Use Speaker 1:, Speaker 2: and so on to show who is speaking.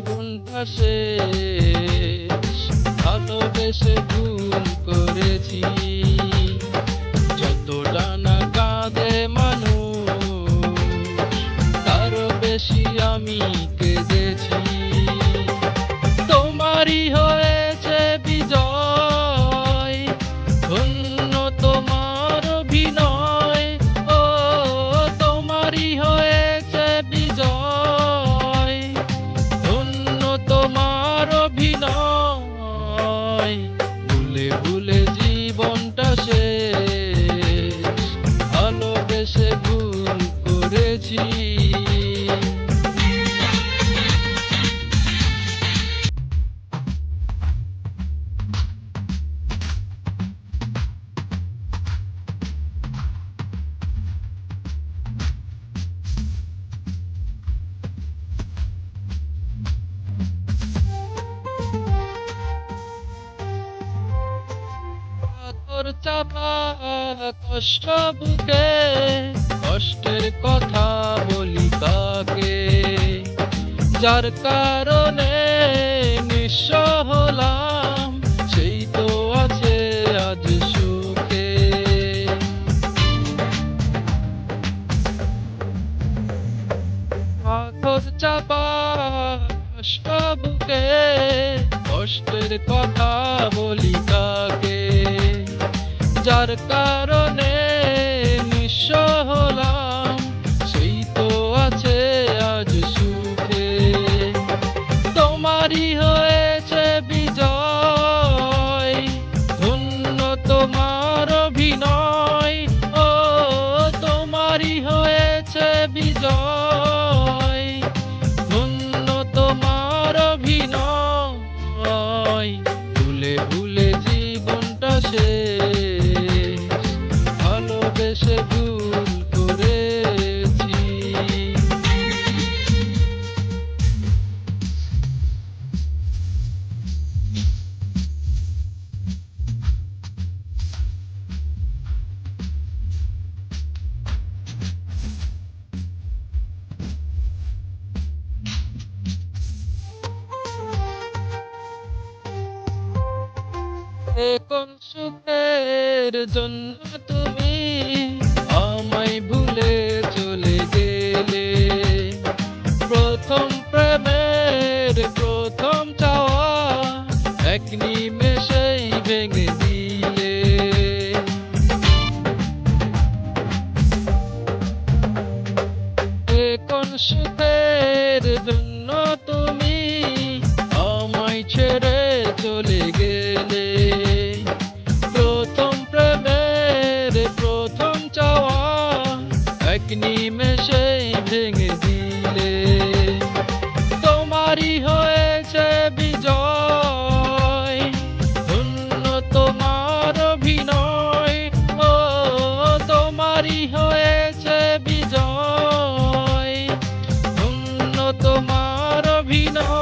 Speaker 1: জীবনটা শেষ ভালোবেসে ভুল করেছি। যতটা না কাঁদে মানুষ তারও বেশি আমি কেঁদেছি। করেছি। তোর চাপা কষ্ট বুকে কষ্টের কথা বলি কাকে? যার কারণে নিঃস্ব হলাম, সেই তো আছে আজ সুখে। পাথর চাপা বুকে কষ্টের কথা বলি কাকে? যার কারণে কোন সুখের জন্য তুমি আমায় ভুলে চলে গেলে। প্রথম প্রেমের প্রথম চাওয়া এক নিমেষেই ভেঙে দিলে। এ কোন সুখের জন্য তুমি আমায় ছেড়ে চলে we know